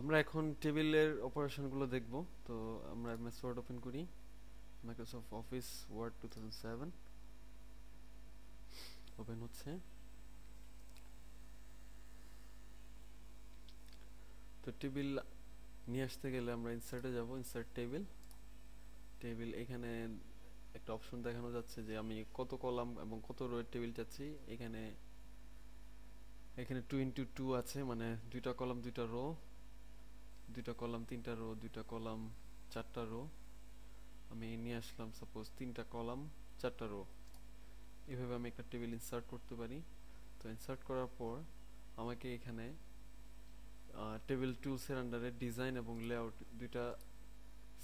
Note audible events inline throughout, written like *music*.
আমরা এখন টেবিলের অপারেশনগুলো দেখব। তো আমরা এমএস ওয়ার্ড ওপেন করি। Microsoft office word to open হচ্ছে। তো টেবিল নিয়ে আসতে গেলে আমরা ইনসার্টে যাব ইনসার্ট টেবিল টেবিল এখানে একটা অপশন দেখানো যাচ্ছে যে আমি কত কলাম এবং কত রোয়ের টেবিল চাচ্ছি। এখানে এখানে টু ইন্টু টু আছে মানে দুইটা কলাম, দুইটা রো দুইটা কলাম, তিনটা রো দুইটা কলাম, চারটা রো আমি নিয়ে আসলাম সাপোজ তিনটা কলাম, চারটা রো এভাবে আমি একটা টেবিল ইনসার্ট করতে পারি। তো ইনসার্ট করার পর আমাকে এখানে টেবিল টুলসের আন্ডারে ডিজাইন এবং লেআউট দুইটা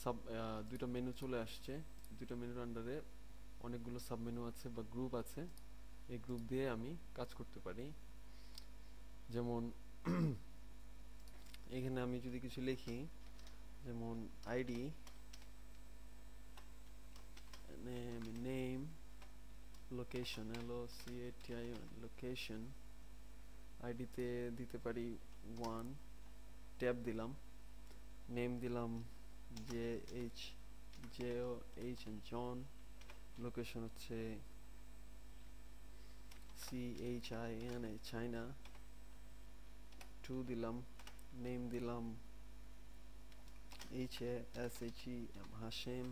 সাব দুইটা মেনু চলে আসছে। দুইটা মেনুর আন্ডারে অনেকগুলো সাব মেনু আছে বা গ্রুপ আছে। এই গ্রুপ দিয়ে আমি কাজ করতে পারি। যেমন এখানে আমি যদি কিছু লিখি, যেমন আইডি নেম লোকেশন এলো C A T I location আইডিতে দিতে পারি ওয়ান ট্যাব দিলাম নেম দিলাম J H J O H John location হচ্ছে C H I N A China two দিলাম নেম দিলাম H A S H E M Hashem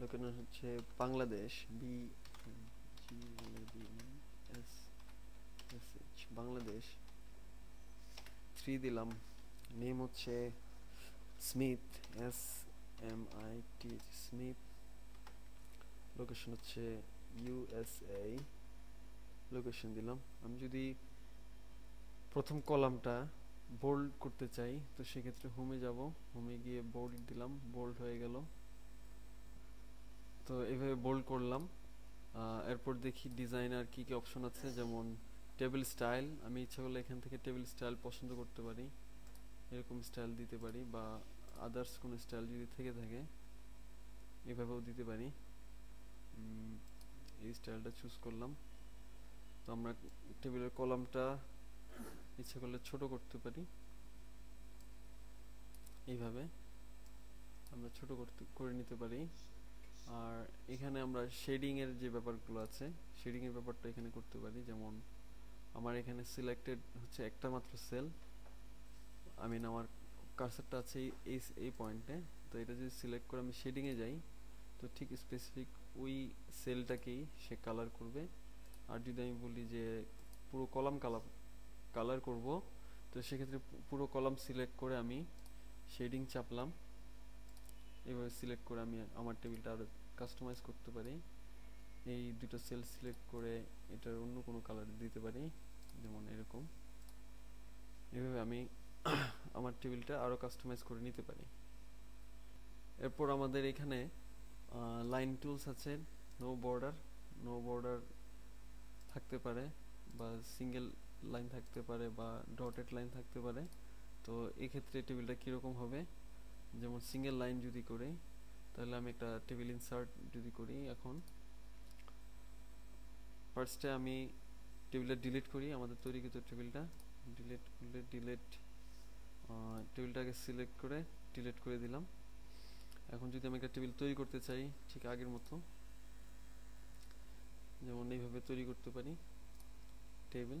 location হচ্ছে Bangladesh B S S H Bangladesh. Three দিলাম, name হচ্ছে Smith S M I T Smith location হচ্ছে USA location দিলাম, আমি যদি প্রথম কলামটা বোল্ড করতে চাই, তো সেক্ষেত্রে হোমে যাব। হোমে গিয়ে বোল্ড দিলাম বোল্ড হয়ে গেল। তো এভাবে বোল্ড করলাম। এরপর দেখি ডিজাইনার কি কি অপশন আছে, যেমন টেবিল স্টাইল আমি ইচ্ছা করলে এখান থেকে টেবিল স্টাইল পছন্দ করতে পারি। এরকম স্টাইল দিতে পারি বা আদার্স কোনো স্টাইল যদি থেকে থাকে, এভাবেও দিতে পারি। এই স্টাইলটা চুজ করলাম। তো আমরা টেবিলের কলামটা ইচ্ছা করলে ছোট করতে পারি। এইভাবে আমরা ছোট করতে, করে নিতে পারি। আর এখানে আমরা শেডিং এর যে ব্যাপারগুলো আছে শেডিং এর ব্যাপারটা এখানে করতে পারি। যেমন আমার এখানে সিলেক্টেড হচ্ছে একটা মাত্র সেল আমি আমার কার্সারটা আছে এই এই পয়েন্টে তো এটা যদি সিলেক্ট করে আমি শেডিং এ যাই, তো ঠিক স্পেসিফিক ওই সেলটাকেই সে কালার করবে। আর যদি আমি বলি যে পুরো কলাম কালার কালার করব। তো সেক্ষেত্রে পুরো কলাম সিলেক্ট করে আমি শেডিং চাপলাম। এভাবে সিলেক্ট করে আমি আমার টেবিলটা আরও কাস্টমাইজ করতে পারি। এই দুটো সেল সিলেক্ট করে এটার অন্য কোনো কালার দিতে পারি, যেমন এরকম। এভাবে আমি *clears throat* আমার টেবিলটা আরও কাস্টমাইজ করে নিতে পারি। এরপর আমাদের এখানে লাইন টুলস আছে। নো বর্ডার নো বর্ডার থাকতে পারে, বা সিঙ্গেল লাইন থাকতে পারে বা ডটেড লাইন থাকতে পারে। তো এক্ষেত্রে টেবিলটা কীরকম হবে? যেমন সিঙ্গেল লাইন যদি করি, তাহলে আমি একটা টেবিল ইনসার্ট যদি করি এখন। ফার্স্টে আমি টেবিলটা ডিলিট করি, আমাদের তৈরি তৈরিকৃত টেবিলটা ডিলিট করলে ডিলিট টেবিলটাকে সিলেক্ট করে ডিলিট করে দিলাম। এখন যদি আমি একটা টেবিল তৈরি করতে চাই, ঠিক আগের মতো, যেমন এইভাবে তৈরি করতে পারি। টেবিল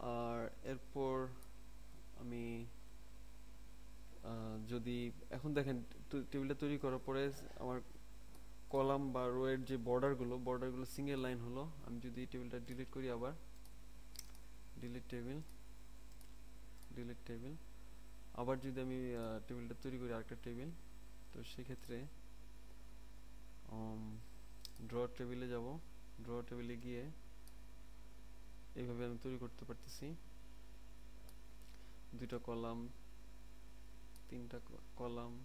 আর এরপর আমি যদি, এখন দেখেন টেবিলটা তৈরি করার পরে আমার কলাম বা রোয়ের যে বর্ডারগুলো বর্ডারগুলো সিঙ্গেল লাইন হলো। আমি যদি টেবিলটা ডিলিট করি আবার ডিলিট টেবিল ডিলিট টেবিল আবার যদি আমি টেবিলটা তৈরি করি আরেকটা টেবিল তো সেক্ষেত্রে ড্র টেবিলে যাব। ড্র টেবিলে গিয়ে এইভাবে আমি তৈরি করতে পারতেছি। দুইটা কলাম, তিনটা কলাম,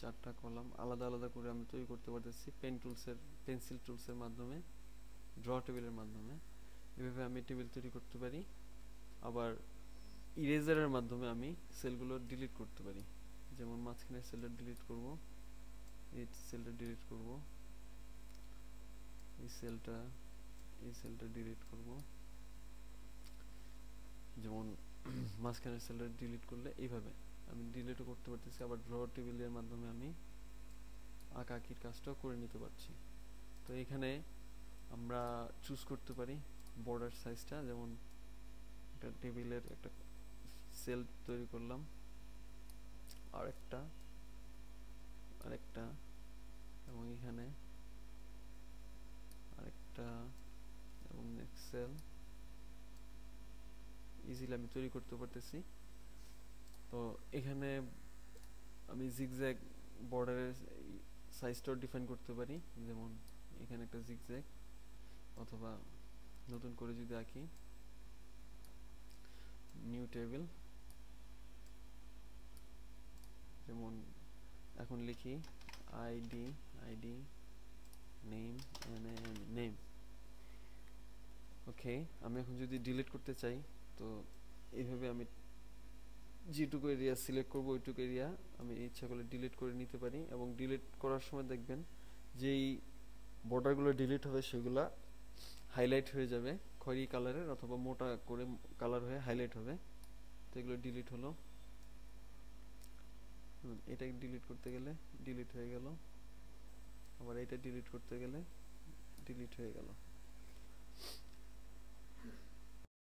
চারটা কলাম, আলাদা আলাদা করে আমি তৈরি করতে পারতেছি পেন টুলসের পেন্সিল টুলসের মাধ্যমে ড্র টেবিলের মাধ্যমে। এভাবে আমি টেবিল তৈরি করতে পারি। আবার ইরেজারের মাধ্যমে আমি সেলগুলো ডিলিট করতে পারি। যেমন মাঝখানে সেলটা ডিলিট করব, এই সেলটা ডিলিট করব। এই সেলটা এই সেলটা ডিলিট করব। যেমন মাঝখানের সেলটা ডিলিট করলে এইভাবে আমি ডিলিটও করতে পারতেছি, আবার ড্র টেবিলের মাধ্যমে আমি আঁকা আঁকির কাজটাও করে নিতে পারছি। তো এখানে আমরা চুজ করতে পারি বর্ডার সাইজটা যেমন একটা টেবিলের একটা সেল তৈরি করলাম, আরেকটা আরেকটা, এবং এখানে আরেকটা এবং নেক্সট ইজিলি আমি তৈরি করতে পারতেছি তো এখানে আমি জিগজ্যাগ বর্ডারের সাইজটাও ডিফাইন করতে পারি, যেমন এখানে একটা জিগজ্যাগ অথবা নতুন করে যদি আঁকি নিউ টেবিল যেমন এখন লিখি ID ID name name okay আমি এখন যদি ডিলিট করতে চাই, তো এইভাবে আমি যেটুকু এরিয়া সিলেক্ট করব ওইটুকু এরিয়া আমি ইচ্ছা করলে ডিলিট করে নিতে পারি এবং ডিলিট করার সময় দেখবেন যেই বর্ডারগুলো ডিলিট হবে সেগুলা হাইলাইট হয়ে যাবে, খয়েরি কালারের অথবা মোটা করে কালার হয়ে হাইলাইট হবে। তো এগুলো ডিলিট হলো। এটা ডিলিট করতে গেলে ডিলিট হয়ে গেল। আবার এটা ডিলিট করতে গেলে ডিলিট হয়ে গেল।